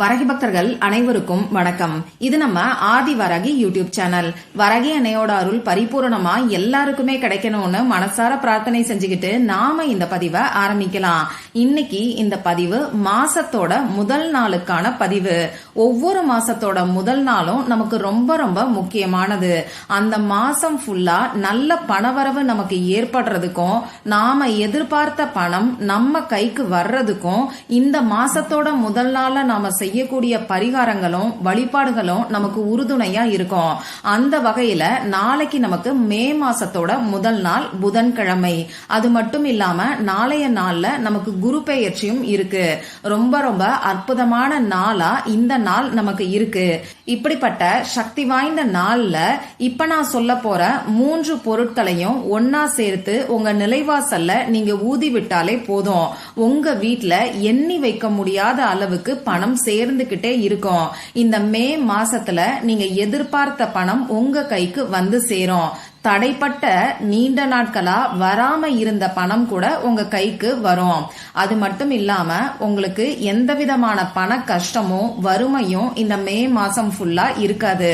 வரகி பக்தர்கள் அனைவருக்கும் வணக்கம். இது நம்ம ஆதி வரகி யூடியூப் சேனல். வரகி அன்னையோட அருள் பரிபூரணமா எல்லாருக்குமே கிடைக்கணும்னு மனசார பிரார்த்தனை செஞ்சுக்கிட்டு நாம இந்த பதிவை ஆரம்பிக்கலாம். இன்னைக்கு இந்த பதிவு மாசத்தோட முதல் நாளுக்கான பதிவு. ஒவ்வொரு மாசத்தோட முதல் நாளும் நமக்கு ரொம்ப ரொம்ப முக்கியமானது. அந்த மாசம் ஃபுல்லா நல்ல பணவரவு நமக்கு ஏற்படுறதுக்கும் நாம எதிர்பார்த்த பணம் நம்ம கைக்கு வர்றதுக்கும் இந்த மாசத்தோட முதல் நாள நாம செய்யக்கூடிய பரிகாரங்களும் வழிபாடுகளும் நமக்கு உறுதுணையா இருக்கும். அந்த வகையில நாளைக்கு நமக்கு மே மாசத்தோட முதல் நாள் புதன்கிழமை. அது மட்டும் இல்லாம நாளைய நாள்ல நமக்கு குரு பெயர்ச்சியும் இருக்கு. ரொம்ப ரொம்ப அற்புதமான நாளா இந்த நாள் நமக்கு இருக்கு. இப்படிப்பட்ட சக்தி வாய்ந்த நாள்ல இப்ப நான் சொல்ல போற மூன்று பொருட்களையும் ஒன்னா சேர்த்து உங்க நிலைவாசல்ல நீங்க ஊதி விட்டாலே போதும். உங்க வீட்டுல எண்ணி வைக்க முடியாத அளவுக்கு பணம் சேர்ந்துகிட்டே இருக்கும். இந்த மே மாசத்துல நீங்க எதிர்பார்த்த பணம் உங்க கைக்கு வந்து சேரும். தடைப்பட்ட நீண்ட நாட்களா வராம இருந்த பணம் கூட உங்க கைக்கு வரும். அது மட்டும் இல்லாம உங்களுக்கு எந்த விதமான பண கஷ்டமும் வறுமையும் இந்த மே மாசம் ஃபுல்லா இருக்காது.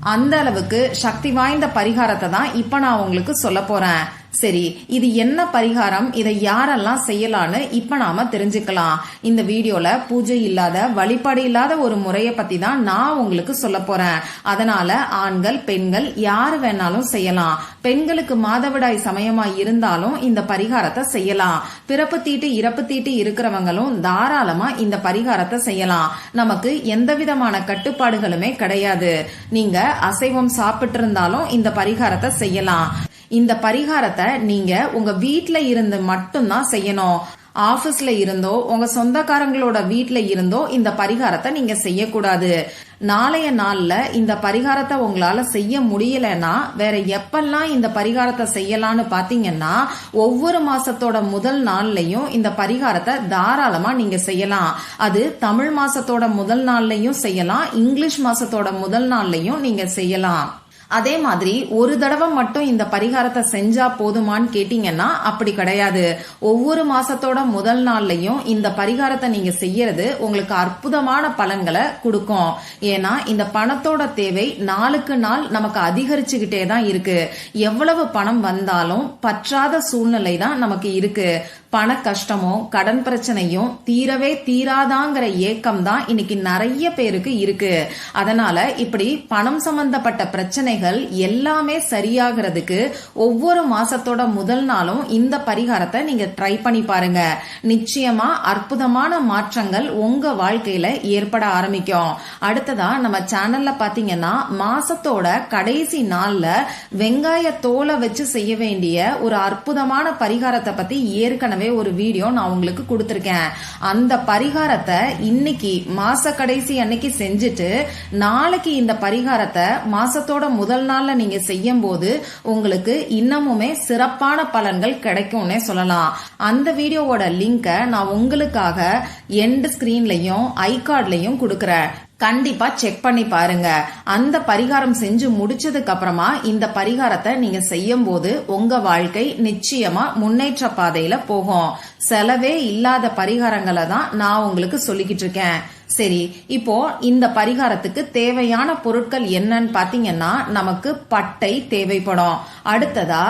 அந்த அளவுக்கு சக்தி வாய்ந்த பரிகாரத்தை தான் இப்ப நான் உங்களுக்கு சொல்ல போறேன். சரி இது என்ன பரிகாரம்? இதை யாரெல்லாம் செய்யலான்னு இப்ப நாம தெரிஞ்சுக்கலாம். இந்த வீடியோல பூஜை இல்லாத வழிபாடு இல்லாத ஒரு முறைய பத்தி தான் நான் உங்களுக்கு சொல்ல போறேன். அதனால ஆண்கள் பெண்கள் யாரு வேணாலும் செய்யலாம். பெண்களுக்கு மாதவிடாய் சமயமா இருந்தாலும் இந்த பரிகாரத்தை செய்யலாம். பிறப்பு தீட்டு இறப்பு தீட்டு இருக்கிறவங்களும் தாராளமா இந்த பரிகாரத்தை செய்யலாம். நமக்கு எந்த விதமான கட்டுப்பாடுகளுமே கிடையாது. நீங்க அசைவம் சாப்பிட்டு இருந்தாலும் இந்த பரிகாரத்தை செய்யலாம். இந்த பரிகாரத்தை நீங்க உங்க வீட்டுல இருந்து மட்டும்தான் செய்யணும். ஆபீஸ்ல இருந்தோ உங்க சொந்தக்காரங்களோட வீட்டுல இருந்தோ இந்த பரிகாரத்தை நீங்க செய்யக்கூடாது. நாளைய நாள்ல இந்த பரிகாரத்தை உங்களால செய்ய முடியலன்னா வேற எப்பெல்லாம் இந்த பரிகாரத்தை செய்யலாம்னு பாத்தீங்கன்னா ஒவ்வொரு மாசத்தோட முதல் நாள்லயும் இந்த பரிகாரத்தை தாராளமா நீங்க செய்யலாம். அது தமிழ் மாசத்தோட முதல் நாள்லயும் செய்யலாம் இங்கிலீஷ் மாசத்தோட முதல் நாள்லயும் நீங்க செய்யலாம். அதே மாதிரி ஒரு தடவை மட்டும் இந்த பரிகாரத்தை செஞ்சா போதுமான்னு கேட்டீங்கன்னா அப்படி கிடையாது. ஒவ்வொரு மாசத்தோட முதல் நாள்லயும் இந்த பரிகாரத்தை நீங்க செய்யறது உங்களுக்கு அற்புதமான பலன்களை கொடுக்கும். ஏன்னா இந்த பணத்தோட தேவை நாளுக்கு நாள் நமக்கு அதிகரிச்சுக்கிட்டே தான் இருக்கு. எவ்வளவு பணம் வந்தாலும் பற்றாத சூழ்நிலை தான் நமக்கு இருக்கு. பண கஷ்டமும் கடன் பிரச்சனையும் தீரவே தீராதாங்கிற ஏக்கம் தான் இன்னைக்கு நிறைய பேருக்கு இருக்கு. அதனால இப்படி பணம் சம்பந்தப்பட்ட பிரச்சனைகள் எல்லாமே சரியாகிறதுக்கு ஒவ்வொரு மாசத்தோட முதல் நாளும் இந்த பரிகாரத்தை நீங்க ட்ரை பண்ணி பாருங்க. நிச்சயமா அற்புதமான மாற்றங்கள் உங்க வாழ்க்கையில ஏற்பட ஆரம்பிக்கும். அடுத்ததா நம்ம சேனல்ல பாத்தீங்கன்னா மாசத்தோட கடைசி நாள்ல வெங்காய தோலை வச்சு செய்ய வேண்டிய ஒரு அற்புதமான பரிகாரத்தை பத்தி ஏற்கனவே ஏற்கனவே ஒரு வீடியோ நான் உங்களுக்கு கொடுத்துருக்கேன். அந்த பரிகாரத்தை இன்னைக்கு மாச கடைசி அன்னைக்கு செஞ்சுட்டு நாளைக்கு இந்த பரிகாரத்தை மாசத்தோட முதல் நாள்ல நீங்க செய்யும் போது உங்களுக்கு இன்னமுமே சிறப்பான பலன்கள் கிடைக்கும்னே சொல்லலாம். அந்த வீடியோவோட லிங்கை நான் உங்களுக்காக எண்ட் ஸ்கிரீன்லயும் ஐ கார்ட்லயும் கொடுக்கறேன். கண்டிப்பா செக் பண்ணி பாருங்க. அந்த பரிகாரம் செஞ்சு முடிச்சதுக்கு அப்புறமா இந்த பரிகாரத்தை நீங்க செய்யும் போது உங்க வாழ்க்கை நிச்சயமா முன்னேற்ற பாதையில போகும். செலவே இல்லாத பரிகாரங்களை தான் நான் உங்களுக்கு சொல்லிக்கிட்டு இருக்கேன். சரி இப்போ இந்த பரிகாரத்துக்கு தேவையான பொருட்கள் என்னன்னு பாத்தீங்கன்னா நமக்கு பட்டை தேவைப்படும். அடுத்ததா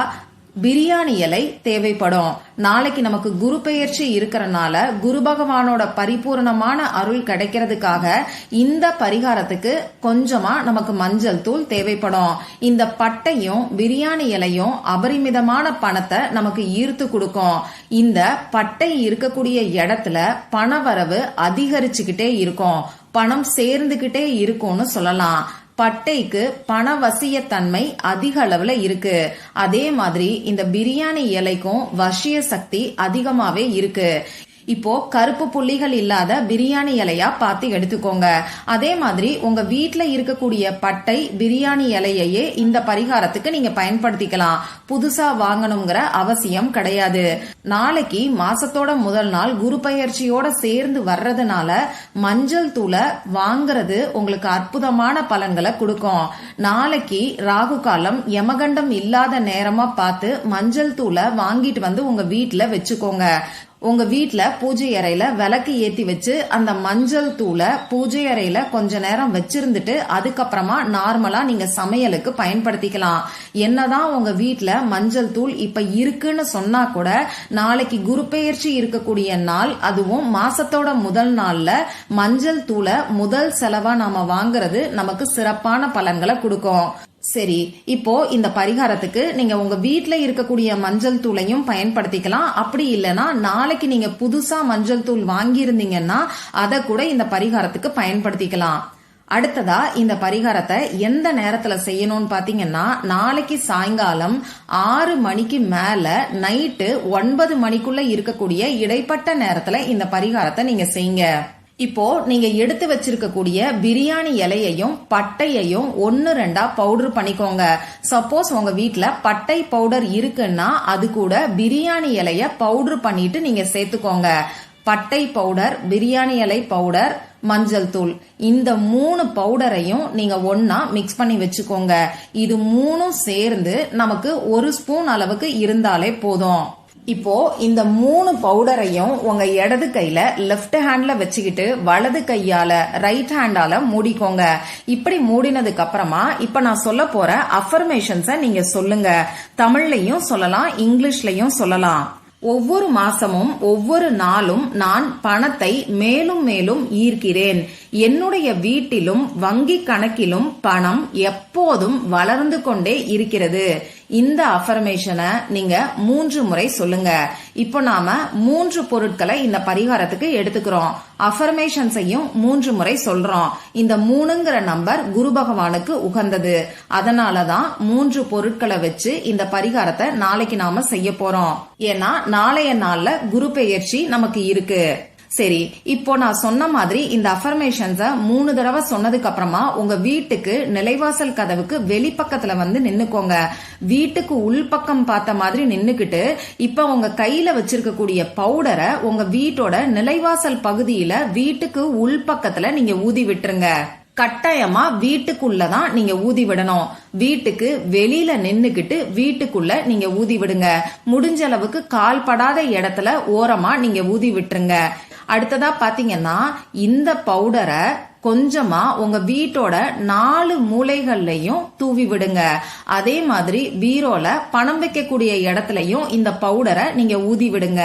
பிரியாணி இலை தேவைப்படும். நாளைக்கு நமக்கு குரு பெயர்ச்சி இருக்கிறனால குரு பகவானோட பரிபூர்ணமான அருள் கிடைக்கிறதுக்காக இந்த பரிகாரத்துக்கு கொஞ்சமா நமக்கு மஞ்சள் தூள் தேவைப்படும். இந்த பட்டையும் பிரியாணி இலையும் அபரிமிதமான பணத்தை நமக்கு ஈர்த்து கொடுக்கும். இந்த பட்டை இருக்கக்கூடிய இடத்துல பணவரவு அதிகரிச்சுக்கிட்டே இருக்கும். பணம் சேர்ந்துகிட்டே இருக்கும்னு சொல்லலாம். பட்டைக்கு பணவசியத்தன்மை அதிக அளவுல இருக்கு. அதே மாதிரி இந்த பிரியாணி இலைக்கும் வசிய சக்தி அதிகமாவே இருக்கு. இப்போ கருப்பு புள்ளிகள் இல்லாத பிரியாணி இலையா பார்த்து எடுத்துக்கோங்க. அதே மாதிரி உங்க வீட்டில் இருக்கக்கூடிய பட்டை பிரியாணி இலையையே இந்த பரிகாரத்துக்கு நீங்க பயன்படுத்திக்கலாம். புதுசா வாங்கணுங்கிற அவசியம் கிடையாது. நாளைக்கு மாசத்தோட முதல் நாள் குரு பயிற்சியோட சேர்ந்து வர்றதுனால மஞ்சள் தூளை வாங்குறது உங்களுக்கு அற்புதமான பலன்களை கொடுக்கும். நாளைக்கு ராகு காலம் யமகண்டம் இல்லாத நேரமா பார்த்து மஞ்சள் தூளை வாங்கிட்டு வந்து உங்க வீட்டுல வச்சுக்கோங்க. உங்க வீட்ல பூஜை அறையில விளக்கு ஏத்தி வச்சு அந்த மஞ்சள் தூளை பூஜை அறையில கொஞ்ச நேரம் வச்சிருந்துட்டு அதுக்கப்புறமா நார்மலா நீங்க சமையலுக்கு பயன்படுத்திக்கலாம். என்னதான் உங்க வீட்ல மஞ்சள் தூள் இப்ப இருக்குன்னு சொன்னா கூட நாளைக்கு குரு பெயர்ச்சி இருக்கக்கூடிய நாள் அதுவும் மாசத்தோட முதல் நாள்ல மஞ்சள் தூளை முதல் செலவா நாம வாங்குறது நமக்கு சிறப்பான பலன்களை கொடுக்கும். சரி இப்போ இந்த பரிகாரத்துக்கு நீங்க உங்க வீட்டில் இருக்கக்கூடிய மஞ்சள் தூளையும் பயன்படுத்திக்கலாம். அப்படி இல்லைன்னா நாளைக்கு நீங்க புதுசா மஞ்சள் தூள் வாங்கியிருந்தீங்கன்னா அதை கூட இந்த பரிகாரத்துக்கு பயன்படுத்திக்கலாம். அடுத்ததா இந்த பரிகாரத்தை எந்த நேரத்துல செய்யணும்னு பாத்தீங்கன்னா நாளைக்கு சாயங்காலம் ஆறு மணிக்கு மேல நைட்டு ஒன்பது மணிக்குள்ள இருக்கக்கூடிய இடைப்பட்ட நேரத்துல இந்த பரிகாரத்தை நீங்க செய்யுங்க. இப்போ நீங்க எடுத்து வச்சிருக்கக்கூடிய பிரியாணி இலையையும் பட்டையையும் ஒன்னு ரெண்டா பவுடர் பண்ணிக்கோங்க. சப்போஸ் உங்க வீட்டுல பட்டை பவுடர் இருக்குன்னா அது கூட பிரியாணி இலைய பவுடர் பண்ணிட்டு நீங்க சேர்த்துக்கோங்க. பட்டை பவுடர் பிரியாணி இலை பவுடர் மஞ்சள் தூள். இந்த மூணு பவுடரையும் நீங்க ஒன்னா மிக்ஸ் பண்ணி வச்சுக்கோங்க. இது மூணும் சேர்ந்து நமக்கு ஒரு ஸ்பூன் அளவுக்கு இருந்தாலே போதும். இப்போ இந்த மூணு பவுடரையும் உங்க இடது கையில லெஃப்ட் ஹேண்ட்ல வச்சுக்கிட்டு வலது கையால ரைட் ஹேண்டால மூடிக்கோங்க. இப்படி மூடினதுக்கு அப்புறமா இப்ப நான் சொல்ல போற அஃபர்மேஷன்ஸ நீங்க சொல்லுங்க. தமிழ்லயும் சொல்லலாம் இங்கிலீஷ்லயும் சொல்லலாம். ஒவ்வொரு மாசமும் ஒவ்வொரு நாளும் நான் பணத்தை மேலும் மேலும் ஈர்க்கிறேன். என்னுடைய வீட்டிலும் வங்கி கணக்கிலும் பணம் எப்போதும் வளர்ந்து கொண்டே இருக்கிறது. இந்த அஃபர்மேஷனை நீங்க மூன்று முறை சொல்லுங்க. இப்போ நாம மூன்று பொருட்களை இந்த பரிகாரத்துக்கு எடுத்துக்கிறோம். அஃபர்மேஷன்ஸையும் மூன்று முறை சொல்றோம். இந்த மூணுங்கிற நம்பர் குரு பகவானுக்கு உகந்தது. அதனாலதான் மூன்று பொருட்களை வச்சு இந்த பரிகாரத்தை நாளைக்கு நாம செய்ய போறோம். ஏன்னா நாளைய நாள்ல குரு பெயர்ச்சி நமக்கு இருக்கு. சரி இப்போ நான் சொன்ன மாதிரி இந்த அஃபர்மேஷன்ஸ மூணு தடவை சொன்னதுக்கு அப்புறமா உங்க வீட்டுக்கு நிலைவாசல் கதவுக்கு வெளிப்பக்கத்துல வந்து நின்னுக்கோங்க. வீட்டுக்கு உள்பக்கம் பார்த்த மாதிரி நின்னுக்கிட்டு இப்ப உங்க கையில வச்சிருக்கக்கூடிய பவுடரை உங்க வீட்டோட நிலைவாசல் பகுதியில வீட்டுக்கு உள்பக்கத்துல நீங்க ஊதி விட்டுருங்க. கட்டாயமா வீட்டுக்குள்ளதான் நீங்க ஊதி விடணும். வீட்டுக்கு வெளியில நின்னுக்கிட்டு வீட்டுக்குள்ள நீங்க ஊதி விடுங்க. முடிஞ்ச அளவுக்கு கால்படாத இடத்துல ஓரமா நீங்க ஊதி விட்டுருங்க. அடுத்ததா பாத்தீங்கன்னா இந்த பவுடரை கொஞ்சமா உங்க வீட்டோட நாலு மூலைகள்லயும் தூவி விடுங்க. அதே மாதிரி பீரோல பணம் வைக்கக்கூடிய இடத்துலயும் இந்த பவுடரை நீங்க ஊதி விடுங்க.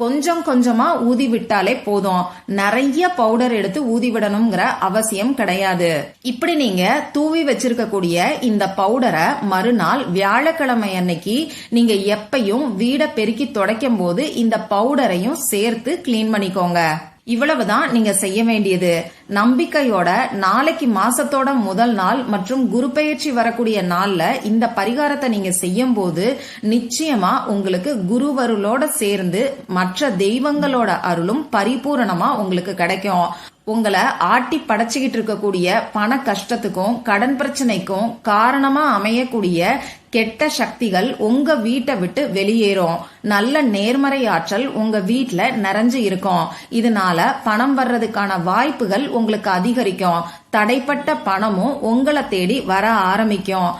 கொஞ்சம் கொஞ்சமா ஊதி விட்டாலே போதும். நிறைய பவுடர் எடுத்து ஊதி விடணுங்கிற அவசியம் கிடையாது. இப்படி நீங்க தூவி வச்சிருக்கக்கூடிய இந்த பவுடரை மறுநாள் வியாழக்கிழமை அன்னைக்கு நீங்க எப்பையும் வீடை பெருக்கி துடைக்கும் போது இந்த பவுடரையும் சேர்த்து கிளீன் பண்ணிக்கோங்க. இவ்வளவுதான் நீங்க செய்ய வேண்டியது. நம்பிக்கையோட நாளைக்கு மாசத்தோட முதல் நாள் மற்றும் குரு பெயர்ச்சி வரக்கூடிய நாள்ல இந்த பரிகாரத்தை நீங்க செய்யும் போது நிச்சயமா உங்களுக்கு குருவருளோட சேர்ந்து மற்ற தெய்வங்களோட அருளும் பரிபூரணமா உங்களுக்கு கிடைக்கும். உங்களை ஆட்டி படைச்சுக்கிட்டு இருக்கக்கூடிய பண கஷ்டத்துக்கும் கடன் பிரச்சனைக்கும் காரணமா அமையக்கூடிய கெட்ட சக்திகள் உங்க வீட்டை விட்டு வெளியேறும். நல்ல நேர்மறை ஆற்றல் உங்க வீட்ல நிறைஞ்சு இருக்கும். இதனால பணம் வர்றதுக்கான வாய்ப்புகள் உங்களுக்கு அதிகரிக்கும். தடைப்பட்ட பணமும் உங்களை தேடி வர ஆரம்பிக்கும்.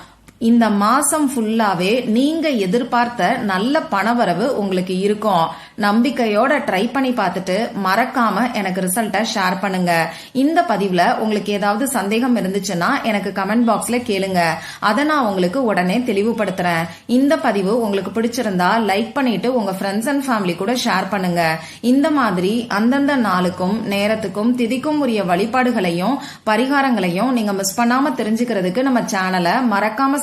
இந்த மாசம் ஃபுல்லாவே நீங்க எதிர்பார்த்த நல்ல பணவரவு உங்களுக்கு இருக்கும். நம்பிக்கையோட ட்ரை பண்ணி பார்த்துட்டு மறக்காம எனக்கு ரிசல்ட்டை ஷேர் பண்ணுங்க. இந்த பதிவுல உங்களுக்கு ஏதாவது சந்தேகம் இருந்துச்சுன்னா எனக்கு கமெண்ட் பாக்ஸ்ல கேளுங்க. அதை நான் உங்களுக்கு உடனே தெளிவுபடுத்துறேன். இந்த பதிவு உங்களுக்கு பிடிச்சிருந்தா லைக் பண்ணிட்டு உங்க ஃப்ரெண்ட்ஸ் அண்ட் ஃபேமிலி கூட ஷேர் பண்ணுங்க. இந்த மாதிரி அந்தந்த நாளுக்கும் நேரத்துக்கும் திதிக்கும் உரிய வழிபாடுகளையும் பரிகாரங்களையும் நீங்க மிஸ் பண்ணாம தெரிஞ்சுக்கிறதுக்கு நம்ம சேனலை மறக்காம